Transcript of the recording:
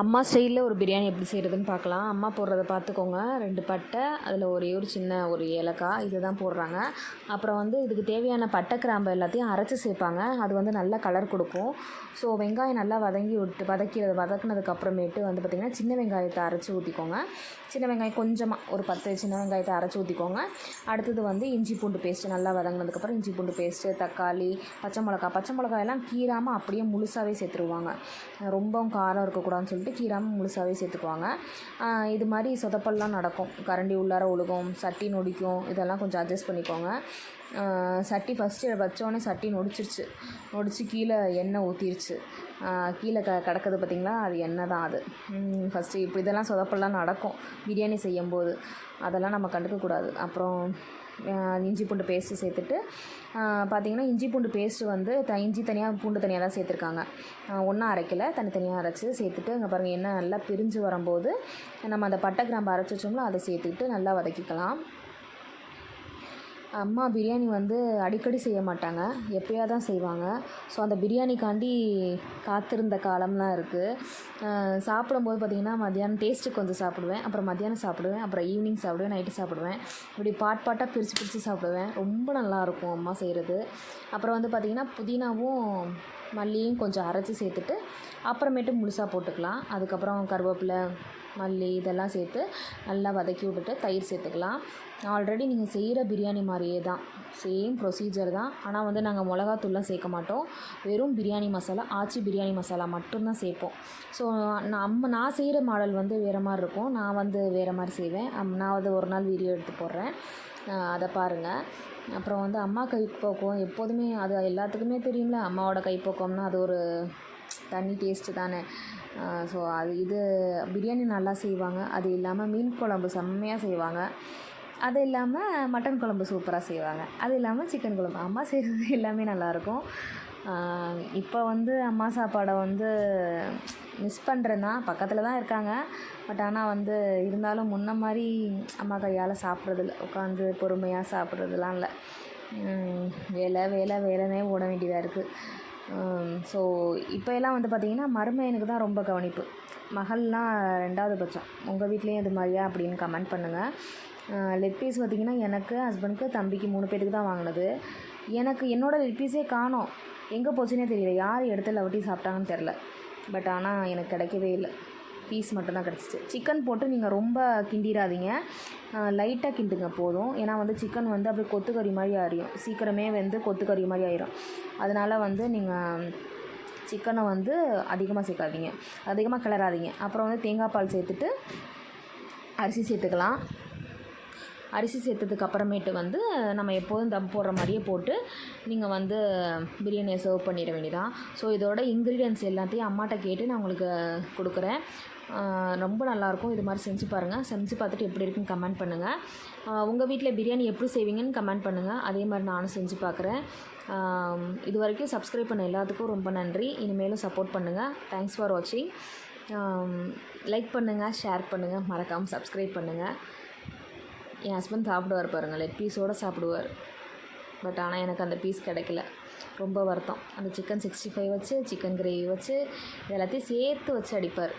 அம்மா ஸ்டைலில் ஒரு பிரியாணி எப்படி செய்கிறதுன்னு பார்க்கலாம். அம்மா போடுறத பார்த்துக்கோங்க. ரெண்டு பட்டை அதில் ஒரே ஒரு சின்ன ஒரு ஏலக்காய் இது தான் போடுறாங்க. அப்புறம் வந்து இதுக்கு தேவையான பட்டை கிராம்பு எல்லாத்தையும் அரைச்சி சேர்ப்பாங்க. அது வந்து நல்லா கலர் கொடுக்கும். ஸோ வெங்காயம் நல்லா வதங்கி விட்டு வதக்கிறது வதக்குனதுக்கு அப்புறமேட்டு வந்து பார்த்திங்கன்னா சின்ன வெங்காயத்தை அரைச்சி ஊற்றிக்கோங்க சின்ன வெங்காயம் கொஞ்சமாக ஒரு பத்து சின்ன வெங்காயத்தை அரைச்சி ஊற்றிக்கோங்க அடுத்தது வந்து இஞ்சி பூண்டு பேஸ்ட்டு நல்லா வதங்கினதுக்கப்புறம் இஞ்சி பூண்டு பேஸ்ட்டு தக்காளி பச்சை மிளகா பச்சை மிளகாயெல்லாம் கீராமல் அப்படியே முழுசாகவே சேர்த்துருவாங்க. ரொம்பவும் காரம் இருக்கக்கூடாதுன்னு சொல்லிட்டு கீராமல் முழுசாகவே சேர்த்துக்குவாங்க. இது மாதிரி சொதப்பல்லாம் நடக்கும். கரண்டி உள்ளார ஒழுகும் சட்டி நொடிக்கும் இதெல்லாம் கொஞ்சம் அட்ஜஸ்ட் பண்ணிக்கோங்க. சட்டி ஃபஸ்ட்டு வச்சோடனே சட்டி நொடிச்சிருச்சு. நொடிச்சு கீழே எண்ணெய் ஊற்றிருச்சு கீழே க கிடக்குது பார்த்திங்களா அது எண்ணெய் தான் அது. ஃபஸ்ட்டு இப்போ இதெல்லாம் சொதப்பெல்லாம் நடக்கும். பிரியாணி செய்யும்போது. அதெல்லாம் நம்ம கண்டுக்கக்கூடாது அப்புறம் இஞ்சி பூண்டு பேஸ்ட்டு சேர்த்துட்டு பார்த்திங்கன்னா இஞ்சி பூண்டு பேஸ்ட்டு வந்து த இஞ்சி தனியாக பூண்டு தனியாக தான் சேர்த்துருக்காங்க ஒன்றா அரைக்கலை. தனித்தனியாக அரைச்சி சேர்த்துட்டு அங்கே பாருங்கள் எண்ணெய் நல்லா பிரிஞ்சு வரும்போது நம்ம அந்த பட்டை கிராம்பு அரைச்சி வச்சோம்ல அதை சேர்த்துக்கிட்டு நல்லா வதக்கிக்கலாம். அம்மா பிரியாணி வந்து அடிக்கடி செய்ய மாட்டாங்க. எப்போயா தான் செய்வாங்க. ஸோ அந்த பிரியாணிக்காண்டி காத்திருந்த காலம்லாம் இருக்குது சாப்பிடும்போது பார்த்திங்கன்னா மத்தியானம் டேஸ்ட்டுக்கு கொஞ்சம் சாப்பிடுவேன். அப்புறம் மத்தியானம் சாப்பிடுவேன். அப்புறம் ஈவினிங் சாப்பிடுவேன். நைட்டு சாப்பிடுவேன். இப்படி பாட் பாட்டாக பிரித்து பிரித்து சாப்பிடுவேன். ரொம்ப நல்லாயிருக்கும் அம்மா செய்கிறது அப்புறம் வந்து பார்த்திங்கன்னா புதினாவும் மல்லியும் கொஞ்சம் அரைச்சி சேர்த்துட்டு அப்புறமேட்டு முழுசாக போட்டுக்கலாம். அதுக்கப்புறம் கருவேப்பிலை மல்லி இதெல்லாம் சேர்த்து நல்லா வதக்கி விட்டுட்டு தயிர் சேர்த்துக்கலாம். ஆல்ரெடி நீங்கள் செய்கிற பிரியாணி மாதிரியே தான். சேம் ப்ரொசீஜர் தான். ஆனால் வந்து நாங்கள் மிளகாத்தூள்லாம் சேர்க்க மாட்டோம். வெறும் பிரியாணி மசாலா ஆச்சி பிரியாணி மசாலா மட்டும்தான் சேர்ப்போம். ஸோ நம்ம நான் செய்கிற மாடல் வந்து வேறு மாதிரி இருக்கும். நான் வந்து வேறு மாதிரி செய்வேன். நான் வந்து ஒரு நாள் வீடியோ எடுத்து போடுறேன். அதை பாருங்கள் அப்புறம் வந்து அம்மா கைப்போக்கம் எப்போதுமே அது எல்லாத்துக்குமே தெரியும்ல. அம்மாவோட கைப்போக்கம்னா அது ஒரு தண்ணி டேஸ்ட்டு தானே. ஸோ அது இது பிரியாணி நல்லா செய்வாங்க. அது இல்லாமல் மீன் குழம்பு செம்மையாக செய்வாங்க. அது இல்லாமல் மட்டன் குழம்பு சூப்பராக செய்வாங்க. அது இல்லாமல் சிக்கன் குழம்பு. அம்மா செய்கிறது எல்லாமே நல்லாயிருக்கும் இப்போ வந்து அம்மா சாப்பாடை வந்து மிஸ் பண்ணுறேன்னா பக்கத்தில் தான் இருக்காங்க. பட் ஆனால் வந்து இருந்தாலும் முன்ன மாதிரி அம்மா கையால் சாப்பிட்றதில்ல. உட்காந்து பொறுமையாக சாப்பிட்றதுலாம் இல்லை. வேலை வேலை வேலைனே ஓட வேண்டியதாக இருக்குது Um, ஸோ இப்போ எல்லாம் வந்து பார்த்திங்கன்னா மருமையனுக்கு தான் ரொம்ப கவனிப்பு. மகள்லாம் ரெண்டாவது பட்சம். உங்கள் வீட்லேயும் இது மாதிரியா அப்படின்னு கமெண்ட் பண்ணுங்கள் லெக் uh, பீஸ் பார்த்திங்கன்னா எனக்கு ஹஸ்பண்டுக்கு தம்பிக்கு மூணு பேருக்கு தான் வாங்கினது. எனக்கு என்னோடய லெக் பீஸே காணோம். எங்கே போச்சுன்னே தெரியல. யார் எடுத்து லவட்டி சாப்பிட்டாங்கன்னு தெரில பட் ஆனால் எனக்கு கிடைக்கவே இல்லை. பீஸ் மட்டும்தான் கிடச்சிச்சு. சிக்கன் போட்டு நீங்கள் ரொம்ப கிண்டிடாதீங்க. லைட்டாக கிண்டுங்க போதும். ஏன்னா வந்து சிக்கன் வந்து அப்படியே கொத்துக்கறி மாதிரி ஆறியும் சீக்கிரமே வந்து கொத்துக்கறி மாதிரி ஆயிரும். அதனால் வந்து நீங்கள் சிக்கனை வந்து அதிகமாக சேர்க்காதீங்க. அதிகமாக கிளறாதீங்க. அப்புறம் வந்து தேங்காய் பால் சேர்த்துட்டு அரிசி சேர்த்துக்கலாம். அரிசி சேர்த்ததுக்கு அப்புறமேட்டு வந்து நம்ம எப்போதும் தம் போடுற மாதிரியே போட்டு நீங்கள் வந்து பிரியாணியை சர்வ் பண்ணிட வேண்டியதான் ஸோ இதோட இன்க்ரீடியன்ஸ் எல்லாத்தையும் அம்மாட்ட கேட்டு நான் உங்களுக்கு கொடுக்குறேன். ரொம்ப நல்லாயிருக்கும். இது மாதிரி செஞ்சு பாருங்கள் செஞ்சு பார்த்துட்டு எப்படி இருக்குன்னு கமெண்ட் பண்ணுங்கள் உங்கள் வீட்டில் பிரியாணி எப்படி செய்வீங்கன்னு கமெண்ட் பண்ணுங்கள் அதே மாதிரி நானும் செஞ்சு பார்க்குறேன். இது வரைக்கும் சப்ஸ்கிரைப் பண்ண எல்லாத்துக்கும் ரொம்ப நன்றி. இனிமேலும் சப்போர்ட் பண்ணுங்கள் தேங்க்ஸ் ஃபார் வாட்சிங் லைக் பண்ணுங்கள் ஷேர் பண்ணுங்கள் மறக்காமல் சப்ஸ்கிரைப் பண்ணுங்கள் என் ஹஸ்பண்ட் சாப்பிடுவார் பாருங்கள் லெக் பீஸோடு சாப்பிடுவார். பட் ஆனால் எனக்கு அந்த பீஸ் கிடைக்கல. ரொம்ப வருத்தம். அந்த சிக்கன் சிக்ஸ்டி ஃபைவ் வச்சு சிக்கன் கிரேவி வச்சு எல்லாத்தையும் சேர்த்து வச்சு அடிப்பார்.